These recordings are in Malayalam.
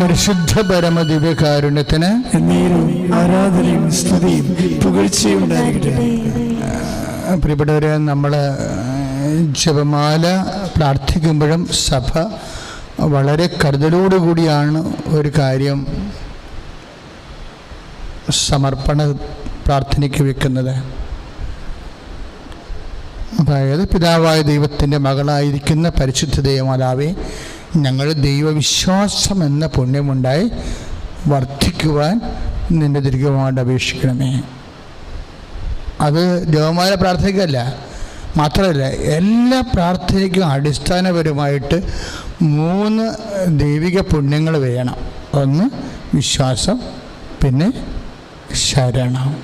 പരിശുദ്ധ പരമ ദിവ്യകാരുണ്യത്തിന് ആരാധനയും സ്തുതിയും പുകഴ്ചയും ഉണ്ടായിരിക്കട്ടെ. പ്രിയപ്പെട്ടവരെ നമ്മൾ ജപമാല പ്രാർത്ഥിക്കുമ്പോഴും സഭ വളരെ കരുതലോടുകൂടിയാണ് ഒരു കാര്യം സമർപ്പണ പ്രാർത്ഥനയ്ക്ക് വെക്കുന്നത്. അതായത് പിതാവായ ദൈവത്തിന്റെ മകളായിരിക്കുന്ന പരിശുദ്ധ ദൈവമാതാവെ ഞങ്ങൾ ദൈവവിശ്വാസം എന്ന പുണ്യമുണ്ടായി വർദ്ധിക്കുവാൻ നിന്റെ ദീർഘമായിട്ട് അപേക്ഷിക്കണമേ. അത് ദേവന്മാരെ പ്രാർത്ഥനയ്ക്കല്ല മാത്രമല്ല എല്ലാ പ്രാർത്ഥനയ്ക്കും അടിസ്ഥാനപരമായിട്ട് മൂന്ന് ദൈവിക പുണ്യങ്ങൾ വേണം. ഒന്ന് വിശ്വാസം പിന്നെ ശരണം.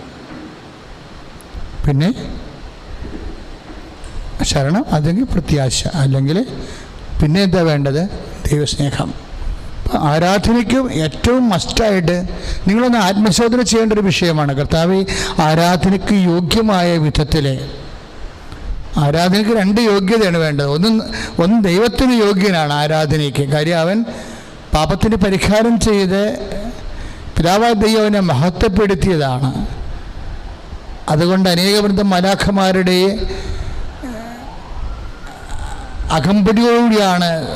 പിന്നെ ശരണം അല്ലെങ്കിൽ പ്രത്യാശ അല്ലെങ്കിൽ പിന്നെ എന്താ വേണ്ടത്? ദൈവസ്നേഹം. ആരാധനയ്ക്കും ഏറ്റവും മസ്റ്റായിട്ട് നിങ്ങളൊന്ന് ആത്മശോധന ചെയ്യേണ്ട ഒരു വിഷയമാണ്. കർത്താവ് ആരാധനയ്ക്ക് യോഗ്യമായ വിധത്തിൽ ആരാധനയ്ക്ക് രണ്ട് യോഗ്യതയാണ് വേണ്ടത്. ഒന്ന് ഒന്ന് ദൈവത്തിന് യോഗ്യനാണ് ആരാധനയ്ക്ക്. കാര്യം അവൻ പാപത്തിന് പരിഹാരം ചെയ്ത് പിതാവായ ദൈവം അവനെ മഹത്വപ്പെടുത്തിയതാണ്. അതുകൊണ്ട് അനേക വൃന്ദം മലാഖമാരുടെ അകമ്പടിയോടുകൂടിയാണ്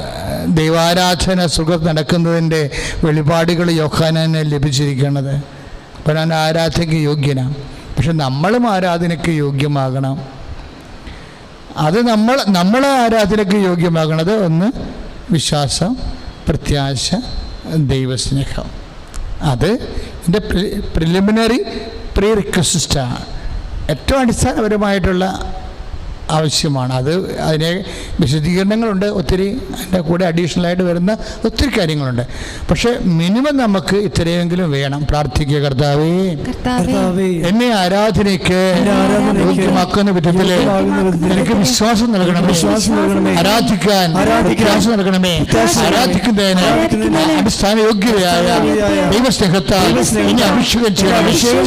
ദൈവാരാധന സുഖം നടക്കുന്നതിന്റെ വെളിപാടുകൾ യോഹാനന് ലഭിച്ചിരിക്കുന്നത്. അപ്പോൾ ഞാൻ ആരാധനയ്ക്ക് യോഗ്യനാണ്. പക്ഷെ നമ്മളും ആരാധനയ്ക്ക് യോഗ്യമാകണം. അത് നമ്മൾ നമ്മൾ ആരാധനയ്ക്ക് യോഗ്യമാകണത് ഒന്ന് വിശ്വാസം പ്രത്യാശ ദൈവസ്നേഹം. അത് എന്റെ പ്രിലിമിനറി പ്രീ റിക്വസ്റ്റാണ് ഏറ്റവും അടിസ്ഥാനപരമായിട്ടുള്ള ആവശ്യമാണ്. അത് അതിനെ വിശദീകരണങ്ങളുണ്ട്. ഒത്തിരി അതിന്റെ കൂടെ അഡീഷണലായിട്ട് വരുന്ന ഒത്തിരി കാര്യങ്ങളുണ്ട്. പക്ഷേ മിനിമം നമുക്ക് ഇത്രയെങ്കിലും വേണം. പ്രാർത്ഥിക്കുക കർത്താവേ എന്നെ ആരാധനയ്ക്ക് വിധത്തിൽ യോഗ്യമാക്കുന്ന വിധത്തിൽ എനിക്ക് വിശ്വാസം നൽകണം വിശ്വാസം നൽകണമേ. ആരാധിക്കാൻ വിശ്വാസം നൽകണമേ. ആരാധിക്കുന്നതിന് അടിസ്ഥാന യോഗ്യതയായ ദൈവസ്നേഹത്താൽ ഇനി അഭിഷേകം ചെയ്യണം. അഭിഷേകം.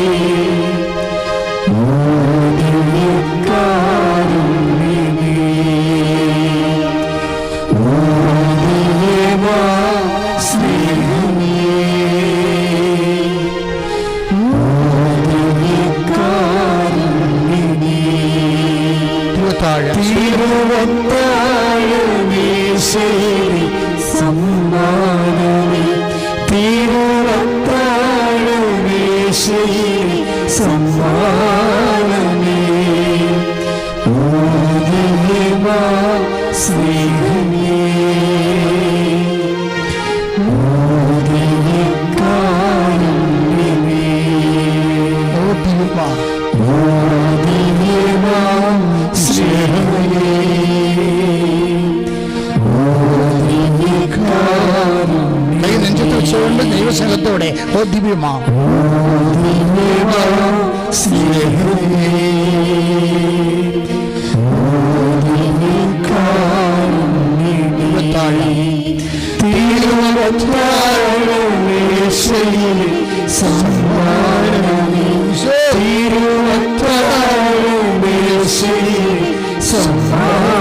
സ്നേഹമേ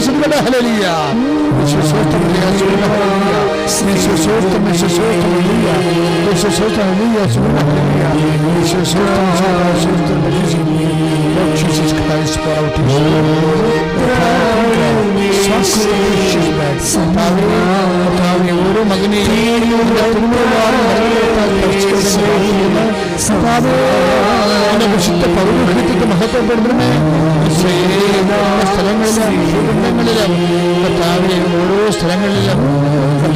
ശ്രമിക്കണമേ ഹലലിയ വിശ്വസോത്തമില്ല ഹലലിയ വിശ്വസോത്തം വിശ്വസോത്തമില്ല വിശ്വസോത്തമില്ല ഹലലിയ വിശ്വസോത്തം Lord Jesus Christ, pour our മഹത്വപ്പെടുത്തണമേ സ്ഥലങ്ങളിലെ സ്ഥലങ്ങളിലും കർത്താവിനെ ഓരോ സ്ഥലങ്ങളിലും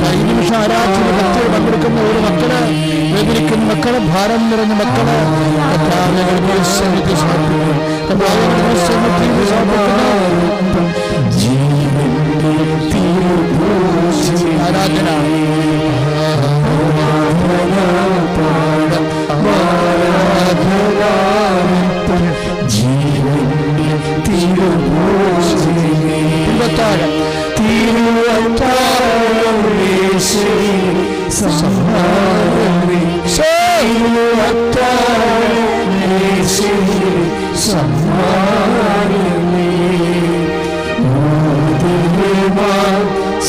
ഈ നിമിഷം ആരാധന ഭക്തിയിൽ പങ്കെടുക്കുന്ന ഒരു മക്കൾ വേദനിക്കുന്ന മക്കൾ ഭാരം നിറഞ്ഞ മക്കൾ കർത്താവെ സന്നിധി സമർപ്പിക്കുന്നു കർത്താവെ സന്നിധി സമർപ്പിക്കുന്നു ആരാധന. Tiro o gosto de mim. Tira a tua missão, salva-me. Tira a tua missão, salva-me. Morde-me, mas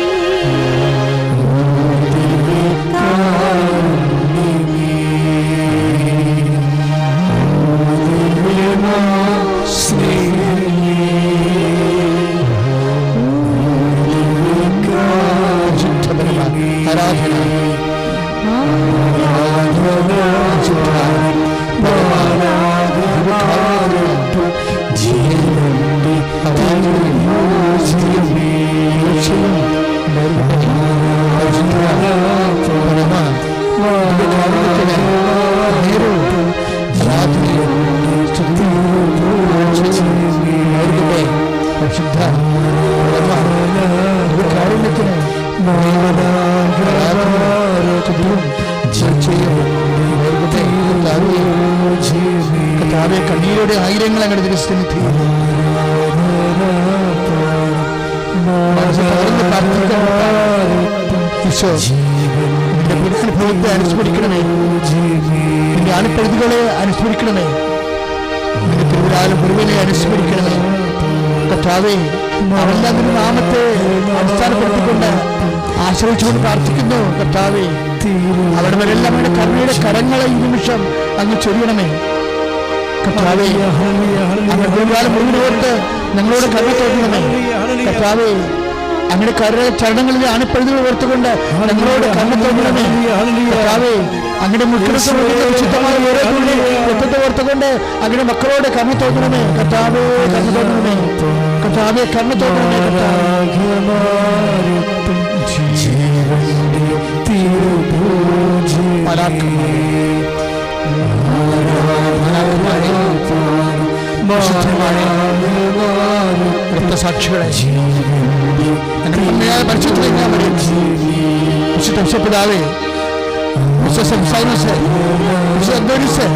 അനുസ്മരിക്കണമേ. നിന്റെ അണുപ്പെടുതികളെ അനുസ്മരിക്കണമേ. നിന്റെ തിരുവിലാലും മുഴുവനെ അനുസ്മരിക്കണമേ. കർത്താവേ അവരെല്ലാം നിന്റെ നാമത്തെ അടിസ്ഥാനപ്പെടുത്തിക്കൊണ്ട് ആശ്രയിച്ചുകൊണ്ട് പ്രാർത്ഥിക്കുന്നു കർത്താവേ. അവിടെ വരെല്ലാം അവരുടെ കരുണയുടെ കരങ്ങളെ ഈ നിമിഷം അങ്ങ് ചൊരിയണമേ. കർത്താവേ തിരുവിലാലും മുഴുവനോട്ട് ഞങ്ങളോട് കരുണ തോന്നണമേ. കർത്താവേ അങ്ങയുടെ കര ചരണങ്ങളിലെ അണുപ്പഴുതി ഓർത്തുകൊണ്ട് ഞങ്ങളോട് കണ്ണു തോന്നണമേ അങ്ങനെ അങ്ങയുടെ മുഖത്ത് വിശുദ്ധമായ ഓരോ തുള്ളി രക്തത്തെ ഓർത്തുകൊണ്ട് അങ്ങയുടെ മക്കളോട് കണ്ണു തോന്നണമേ കർത്താവേ കണ്ണു തോന്നണമേ കർത്താവേ കണ്ണു തോന്നണമേ രക്തസാക്ഷികളെ. ഞങ്ങളുടെ അമ്മയായ പരിശുദ്ധ ഞാൻ വരും വിശുദ്ധ വിശപ്പിതാവേ വിശുദ്ധ സംസാരിച്ച് വിശുദ്ധ അന്തോണിച്ച്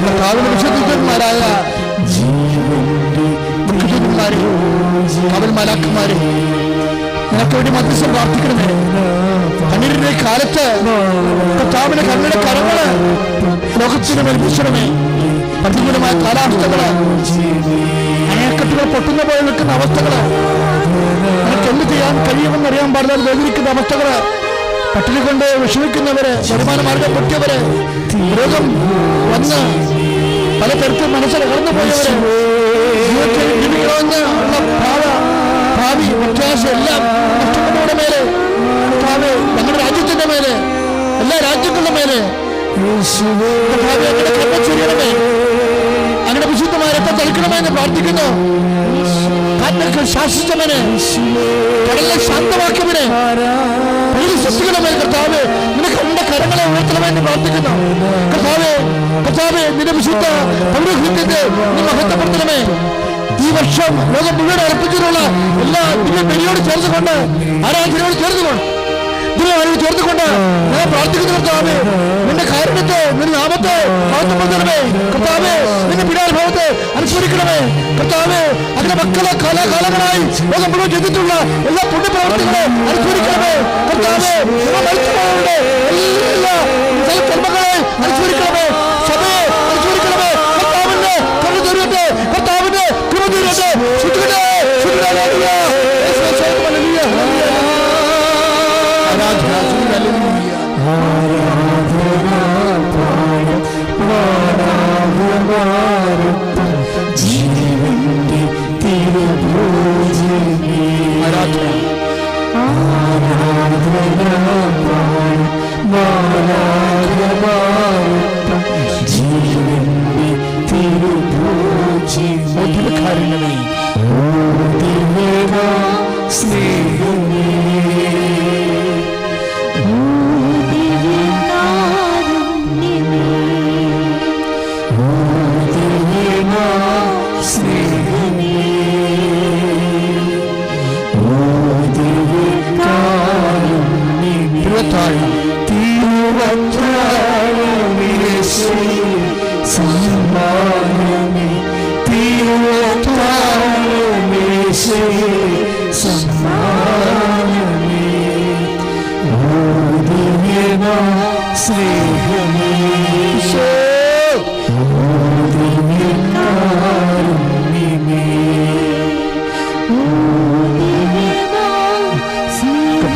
കർത്താവിന്റെ വിശുദ്ധന്മാരായ മുഖ്യന്മാരെ അവൻ മലാക്കന്മാരെ നിനക്ക് വേണ്ടി മധ്യസ്ഥം പ്രാർത്ഥിക്കണമേ കണ്ണീരിന്റെ കാലത്ത് കർത്താവിന്റെ കണ്ണിന്റെ കരങ്ങൾ ലോകത്തിന് മേൽപ്പിച്ചണമേ പ്രതികൂലമായ കാലാവസ്ഥകൾ അണക്കെട്ടുകൾ പൊട്ടുന്ന പോലെ നിൽക്കുന്ന അവസ്ഥകൾ. നിനക്ക് എന്ത് ചെയ്യാൻ കഴിയുമെന്ന് അറിയാൻ പാടില്ലാതെ വേദനിക്കുന്ന അവസ്ഥകൾ. പട്ടിണി കൊണ്ട് വിഷമിക്കുന്നവര് വരുമാന മാർഗം പൊട്ടിയവര് രോഗം വന്ന് പല തരത്തിൽ മനസ്സിൽ കടന്നു പോയവര് ജീവിക്കണമെന്ന് ഉള്ള ഭാവ ഭാവി പ്രത്യാശ എല്ലാം നഷ്ടപ്പെട്ടവരുടെ മേലെ ഞങ്ങളുടെ രാജ്യത്തിന്റെ മേലെ എല്ലാ രാജ്യങ്ങളുടെ മേലെ. അങ്ങനെ കർത്താവേ എന്ന് പ്രാർത്ഥിക്കുന്നു. കാറ്റിനൊക്കെ ശാസിച്ചവന് കടലിനെ ശാന്തമാക്കിയവന് ഭൂമി കർത്താവ്. നിനക്ക് എന്റെ കരങ്ങളെ ഉയർത്തണമെന്ന് പ്രാർത്ഥിക്കുന്നു. കർത്താവേ കർത്താവേ നിന്റെ വിശുദ്ധ പൗരഹൃത്യത്തെ നീ മഹത്വപ്പെടുത്തണമേ. ഈ വർഷം ലോകം മുഴുവൻ അർപ്പിച്ചിട്ടുള്ള എല്ലാ ദിവ്യ ചേർന്നുകൊണ്ട് ആരാധനയോട് ചേർന്നുകൊണ്ട് ദിവ്യമാരോട് ചേർത്തുകൊണ്ട് ഞാൻ പ്രാർത്ഥിക്കുന്നു കർത്താവേ നിന്റെ കാരുണ്യത്തെ നിന്റെ നാമത്തെ മഹത്വപ്പെടുത്തണമേ. കർത്താവേ നിന്റെ പിടാനുഭവത്തെ അനുസ്മരിക്കണമേ. കർത്താവേ അതിന്റെ മക്കളെ കാലാകാലങ്ങളായി ലോകം മുഴുവൻ ചെയ്തിട്ടുള്ള എല്ലാ പുണ്യപ്രവർത്തികളെ അനുസ്മരിക്കണമേ. കർത്താവേ മരിച്ചുപോയവരുടെ എല്ലാ സൽക്കർമ്മങ്ങളെ അനുസ്മരിക്കണമേ. സഭയെ അനുസ്മരിക്കണമേ. കർത്താവിന്റെ കണ്ണു തരുവട്ടെ Hare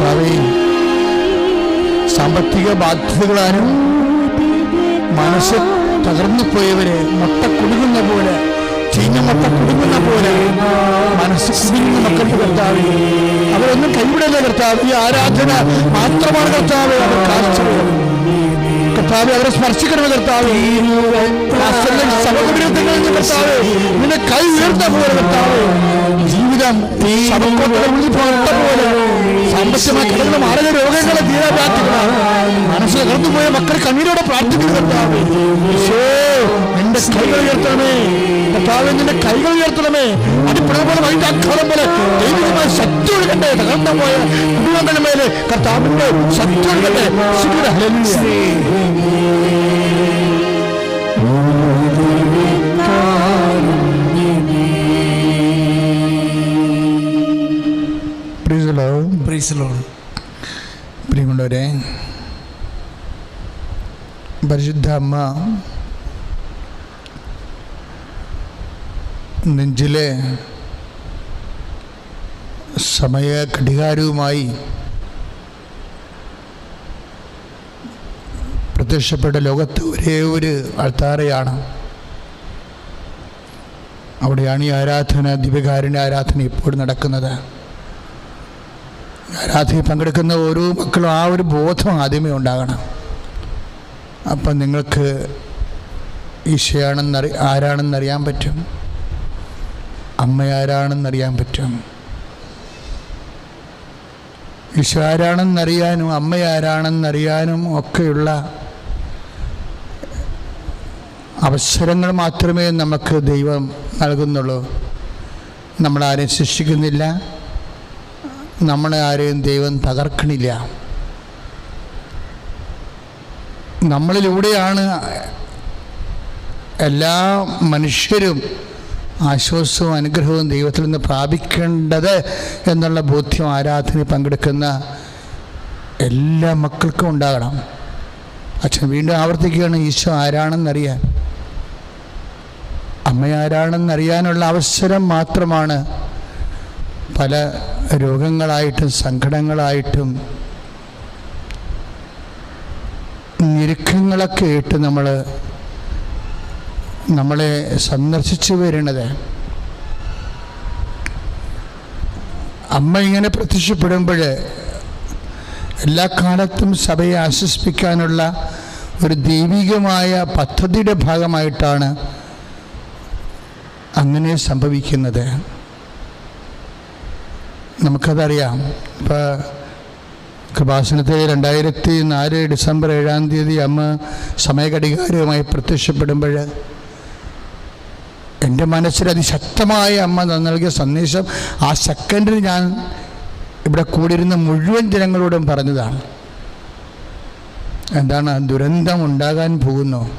കർത്താവേ സാമ്പത്തിക ബാധ്യതകളാരും മനസ്സ് തകർന്നു പോയവരെ മുട്ട കുടുങ്ങുന്ന പോലെ ചീഞ്ഞ മുട്ട കുടുങ്ങുന്ന പോലെ മനസ്സ് കുടുങ്ങുന്ന മക്കൾക്ക് കർത്താവേ അവരൊന്നും കൈവിടുന്ന കർത്താവ്. ഈ ആരാധന മാത്രമാണ് കർത്താവ് അവർ കാഴ്ചവെക്കുന്നത് കർത്താവ് അവരെ സ്പർശിക്കണമേ കർത്താവ്. സമഗ്രവിരുദ്ധങ്ങളിൽ നിന്ന് കർത്താവ് നിന്നെ കൈ ഉയർത്ത പോലെ കർത്താവ്. ജീവിതം പോകട്ട പോലെ. സാമ്പത്തികമായി കിടക്കുന്ന മാരക രോഗങ്ങളെ തീരാ പ്രാർത്ഥിക്കണം മനസ്സ് തകർന്നുപോയ മക്കൾ കണ്ണീരോടെ പ്രാർത്ഥിക്കുന്നു കർത്താവ്. നിന്റെ കൈകൾ ഉയർത്തണമേ. കർത്താവ് നിന്റെ കൈകൾ ഉയർത്തണമേ. അടിപ്പുഴ പോലെ വൈകിട്ട് അക്കാലം പോലെ ദൈവികമായ ശക്തി ഒഴുകട്ടെ തകർന്നു പോയ കുടുംബങ്ങളുടെ മേലെ കർത്താവിന്റെ ശക്തി ഒഴുകട്ടെ. പ്രിയമുള്ളവരെ പരിശുദ്ധ അമ്മ നെഞ്ചിലെ സമയ ഘടികാരവുമായി പ്രത്യക്ഷപ്പെട്ട ലോകത്ത് ഒരേ ഒരു അൾത്താറയാണ് അവിടെയാണ് ഈ ആരാധന ദിവ്യകാരുണ്യ ആരാധന ഇപ്പോഴും നടക്കുന്നത്. ആരാധനയിൽ പങ്കെടുക്കുന്ന ഓരോ മക്കളും ആ ഒരു ബോധം ആദ്യമേ ഉണ്ടാകണം. അപ്പം നിങ്ങൾക്ക് ഈശയാണെന്നറി ആരാണെന്നറിയാൻ പറ്റും. അമ്മ ആരാണെന്നറിയാൻ പറ്റും. ഈശോ ആരാണെന്നറിയാനും അമ്മ ആരാണെന്നറിയാനും ഒക്കെയുള്ള അവസരങ്ങൾ മാത്രമേ നമുക്ക് ദൈവം നൽകുന്നുള്ളൂ. നമ്മളാരെയും ശിക്ഷിക്കുന്നില്ല. നമ്മളെ ആരെയും ദൈവം തകർക്കണില്ല. നമ്മളിലൂടെയാണ് എല്ലാ മനുഷ്യരും ആശ്വാസവും അനുഗ്രഹവും ദൈവത്തിൽ നിന്ന് പ്രാപിക്കേണ്ടത് എന്നുള്ള ബോധ്യം ആരാധന പങ്കെടുക്കുന്ന എല്ലാ മക്കൾക്കും ഉണ്ടാകണം. അച്ഛൻ വീണ്ടും ആവർത്തിക്കുകയാണ് ഈശോ ആരാണെന്നറിയാൻ? അമ്മ ആരാണെന്നറിയാനുള്ള അവസരം മാത്രമാണ് പല രോഗങ്ങളായിട്ടും സങ്കടങ്ങളായിട്ടും ഞെരുക്കങ്ങളൊക്കെ ഇട്ട് നമ്മൾ നമ്മളെ സന്ദർശിച്ചു വരുന്നത് അമ്മ ഇങ്ങനെ പ്രത്യക്ഷപ്പെടുമ്പോൾ എല്ലാ കാലത്തും സഭയെ ആശ്വസിപ്പിക്കാനുള്ള ഒരു ദൈവികമായ പദ്ധതിയുടെ ഭാഗമായിട്ടാണ് അങ്ങനെ സംഭവിക്കുന്നത്. നമുക്കതറിയാം. ഇപ്പോൾ കൃപാസനത്തിൽ രണ്ടായിരത്തി നാല് ഡിസംബർ ഏഴാം തീയതി അമ്മ സമയഘടികാരവുമായി പ്രത്യക്ഷപ്പെടുമ്പോൾ എന്റെ മനസ്സിൽ അതിശക്തമായ അമ്മ നൽകിയ സന്ദേശം ആ സെക്കൻഡിൽ ഞാൻ ഇവിടെ കൂടിയിരുന്ന മുഴുവൻ ജനങ്ങളോടും പറഞ്ഞതാണ്. എന്താണ് ദുരന്തം ഉണ്ടാകാൻ പോകുന്നു?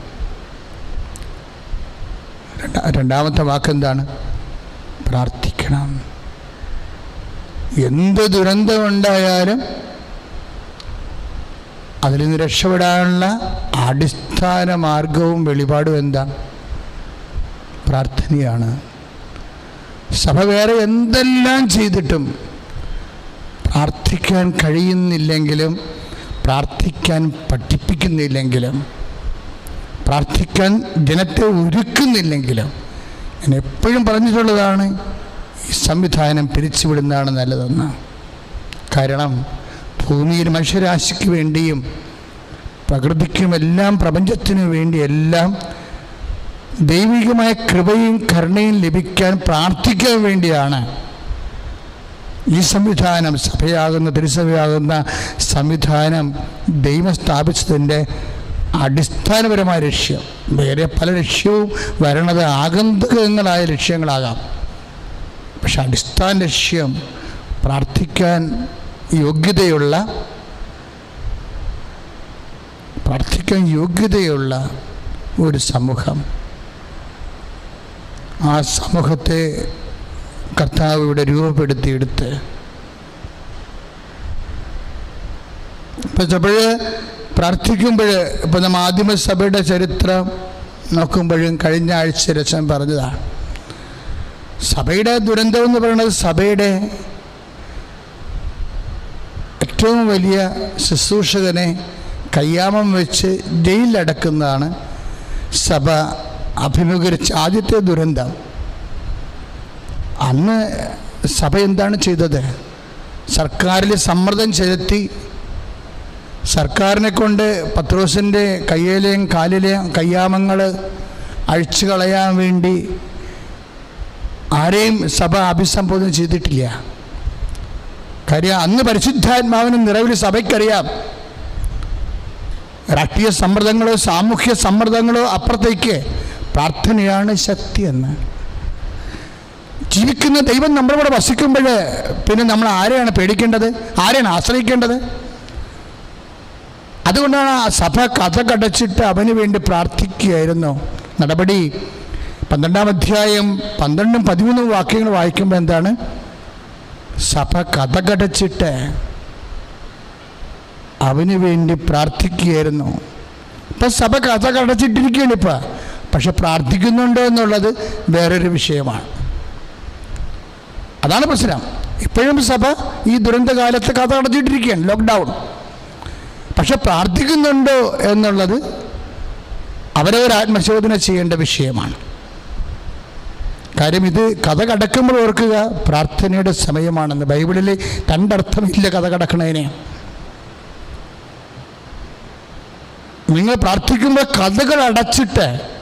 രണ്ടാ- രണ്ടാമത്തെ വാക്കെന്താണ് പ്രാർത്ഥിക്കണം. എന്ത് ദുരന്തം ഉണ്ടായാലും അതിൽ നിന്ന് രക്ഷപ്പെടാനുള്ള അടിസ്ഥാന മാർഗവും വെളിപാടും എന്താണ്? പ്രാർത്ഥനയാണ്. സഭ വേറെ എന്തെല്ലാം ചെയ്തിട്ടും പ്രാർത്ഥിക്കാൻ കഴിയുന്നില്ലെങ്കിലും പ്രാർത്ഥിക്കാൻ പഠിപ്പിക്കുന്നില്ലെങ്കിലും പ്രാർത്ഥിക്കാൻ ജനത്തെ ഒരുക്കുന്നില്ലെങ്കിലും ഞാൻ എപ്പോഴും പറഞ്ഞിട്ടുള്ളതാണ് ഈ സംവിധാനം പിരിച്ചുവിടുന്നതാണ് നല്ലതെന്ന്. കാരണം ഭൂമിയിൽ മനുഷ്യരാശിക്ക് വേണ്ടിയും പ്രകൃതിക്കും എല്ലാം പ്രപഞ്ചത്തിനു വേണ്ടിയെല്ലാം ദൈവികമായ കൃപയും കരുണയും ലഭിക്കാൻ പ്രാർത്ഥിക്കാൻ വേണ്ടിയാണ് ഈ സംവിധാനം സഭയാകുന്ന തിരുസഭയാകുന്ന സംവിധാനം ദൈവം സ്ഥാപിച്ചതിന്റെ അടിസ്ഥാനപരമായ ലക്ഷ്യം. വേറെ പല ലക്ഷ്യവും വരണത് ആഗന്തുകങ്ങളായ ലക്ഷ്യങ്ങളാകാം. പക്ഷെ അടിസ്ഥാന ലക്ഷ്യം പ്രാർത്ഥിക്കാൻ യോഗ്യതയുള്ള പ്രാർത്ഥിക്കാൻ യോഗ്യതയുള്ള ഒരു സമൂഹം ആ സമൂഹത്തെ കർത്താവ് ഇവിടെ രൂപപ്പെടുത്തിയെടുത്ത്. ഇപ്പം ചിലപ്പോൾ പ്രാർത്ഥിക്കുമ്പോൾ ഇപ്പം നമ്മൾ ആദിമസഭയുടെ ചരിത്രം നോക്കുമ്പോഴും കഴിഞ്ഞ ആഴ്ച രചന പറഞ്ഞതാണ്. സഭയുടെ ദുരന്തം എന്ന് പറയുന്നത് സഭയുടെ ഏറ്റവും വലിയ ശുശ്രൂഷകനെ കയ്യാമം വെച്ച് ജയിലിലടക്കുന്നതാണ് സഭ അഭിമുഖീകരിച്ച ആദ്യത്തെ ദുരന്തം. അന്ന് സഭ എന്താണ് ചെയ്തത്? സർക്കാരിൽ സമ്മർദ്ദം ചെലുത്തി സർക്കാരിനെ കൊണ്ട് പത്രോസിന്റെ കയ്യിലെയും കാലിലെയും കയ്യാമങ്ങൾ അഴിച്ചു കളയാൻ വേണ്ടി ആരെയും സഭ അഭിസംബോധന ചെയ്തിട്ടില്ല. കാര്യം അന്ന് പരിശുദ്ധാത്മാവിന് നിറവിൽ സഭയ്ക്കറിയാം. രാഷ്ട്രീയ സമ്മർദ്ദങ്ങളോ സാമൂഹ്യ സമ്മർദ്ദങ്ങളോ അപ്പുറത്തേക്ക് പ്രാർത്ഥനയാണ് ശക്തി എന്ന്. ജീവിക്കുന്ന ദൈവം നമ്മുടെ കൂടെ വസിക്കുമ്പോൾ പിന്നെ നമ്മൾ ആരെയാണ് പേടിക്കേണ്ടത്? ആരെയാണ് ആശ്രയിക്കേണ്ടത്? അതുകൊണ്ടാണ് ആ സഭ കഥ കടച്ചിട്ട് അവന് വേണ്ടി പ്രാർത്ഥിക്കുകയായിരുന്നു. നടപടി പന്ത്രണ്ടാം അധ്യായം പന്ത്രണ്ടും പതിമൂന്നും വാക്യങ്ങൾ വായിക്കുമ്പോൾ എന്താണ്? സഭ കഥ കടച്ചിട്ട് അവന് വേണ്ടി പ്രാർത്ഥിക്കുകയായിരുന്നു. ഇപ്പം സഭ കഥ കടച്ചിട്ടിരിക്കുകയാണ് ഇപ്പം. പക്ഷെ പ്രാർത്ഥിക്കുന്നുണ്ടോ എന്നുള്ളത് വേറൊരു വിഷയമാണ്. അതാണ് പ്രശ്നം. ഇപ്പോഴും സഭ ഈ ദുരന്തകാലത്ത് കഥ അടച്ചിട്ടിരിക്കുകയാണ് ലോക്ക്ഡൗൺ പക്ഷെ പ്രാർത്ഥിക്കുന്നുണ്ടോ എന്നുള്ളത് അവരവർ ആത്മശോധന ചെയ്യേണ്ട വിഷയമാണ്. കാര്യം ഇത് കഥ കടക്കുമ്പോൾ ഓർക്കുക പ്രാർത്ഥനയുടെ സമയമാണെന്ന്. ബൈബിളിൽ രണ്ടർത്ഥമില്ല കഥ കടക്കണതിനെ നിങ്ങൾ പ്രാർത്ഥിക്കുമ്പോൾ കഥകൾ അടച്ചിട്ട്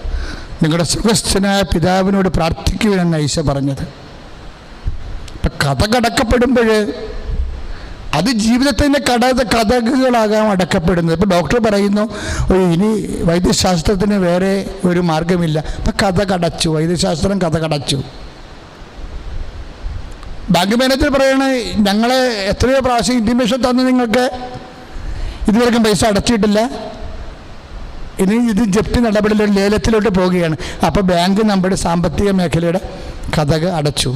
നിങ്ങളുടെ സുഖസ്ഥനായ പിതാവിനോട് പ്രാർത്ഥിക്കുവാനെന്ന് ഈശോ പറഞ്ഞത്. അപ്പം കഥ കടക്കപ്പെടുമ്പോൾ അത് ജീവിതത്തിന്റെ കട കഥകളാകാം അടക്കപ്പെടുന്നത്. ഇപ്പം ഡോക്ടർ പറയുന്നു ഇനി വൈദ്യശാസ്ത്രത്തിന് വേറെ ഒരു മാർഗമില്ല അപ്പം കഥ കടച്ചു വൈദ്യശാസ്ത്രം കഥ കടച്ചു. ബാങ്ക് മാനേജർ പറയണേ ഞങ്ങളെ എത്രയോ പ്രാവശ്യം ഇന്റിമേഷൻ തന്നു നിങ്ങൾക്ക് ഇതുവരെയും പൈസ അടച്ചിട്ടില്ല. ഇനി ഇത് ജപ്തി നടപടിയിലൊരു ലേലത്തിലോട്ട് പോവുകയാണ്. അപ്പോൾ ബാങ്ക് നമ്മുടെ സാമ്പത്തിക മേഖലയുടെ കഥക അടച്ചു.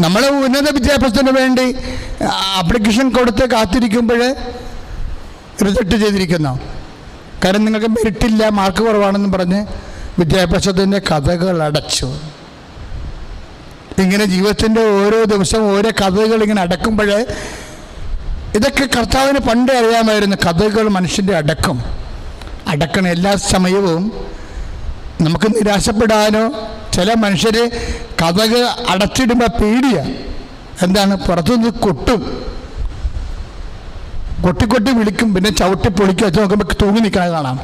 നമ്മൾ ഉന്നത വിദ്യാഭ്യാസത്തിന് വേണ്ടി അപ്ലിക്കേഷൻ കൊടുത്ത് കാത്തിരിക്കുമ്പോൾ റിസൾട്ട് ചെയ്തിരിക്കുന്നു. കാരണം നിങ്ങൾക്ക് മെറിറ്റില്ല മാർക്ക് കുറവാണെന്ന് പറഞ്ഞ് വിദ്യാഭ്യാസത്തിന്റെ കഥകൾ അടച്ചു. ഇങ്ങനെ ജീവിതത്തിന്റെ ഓരോ ദിവസവും ഓരോ കഥകൾ ഇങ്ങനെ അടക്കുമ്പോൾ ഇതൊക്കെ കർത്താവിന് പണ്ടേ അറിയാമായിരുന്നു കഥകൾ മനുഷ്യന്റെ അടക്കം. അടക്കണ എല്ലാ സമയവും നമുക്ക് നിരാശപ്പെടാനോ ചില മനുഷ്യർ കഥകൾ അടച്ചിടുമ്പോൾ പേടിയ. എന്താണ്? പുറത്തുനിന്ന് കൊട്ടും. കൊട്ടി കൊട്ടി വിളിക്കും. പിന്നെ ചവിട്ടി പൊളിക്കും. അത് നോക്കുമ്പോൾ തൂങ്ങി നിൽക്കണത് കാണാം.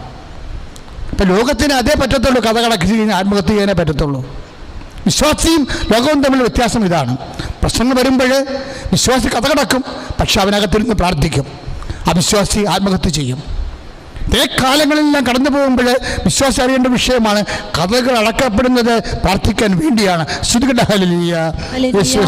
അപ്പം ലോകത്തിന് അതേ പറ്റത്തുള്ളൂ കഥ കടക്കി കഴിഞ്ഞാൽ ആത്മഹത്യ ചെയ്യാനേ പറ്റത്തുള്ളൂ. വിശ്വാസിയും ലോകവും തമ്മിൽ വ്യത്യാസം ഇതാണ്. പ്രശ്നങ്ങൾ വരുമ്പോൾ വിശ്വാസി കഥ കടക്കും പക്ഷെ അവനകത്തിരുന്ന് പ്രാർത്ഥിക്കും. അവിശ്വാസി ആത്മഹത്യ ചെയ്യും. ഇതേ കാലങ്ങളിലെല്ലാം കടന്നു പോകുമ്പോൾ വിശ്വാസി അറിയേണ്ട വിഷയമാണ് കഥകൾ അടക്കപ്പെടുന്നത് പ്രാർത്ഥിക്കാൻ വേണ്ടിയാണ്. ശ്രുതികട ഹല്ലേലൂയ. യേശുവേ,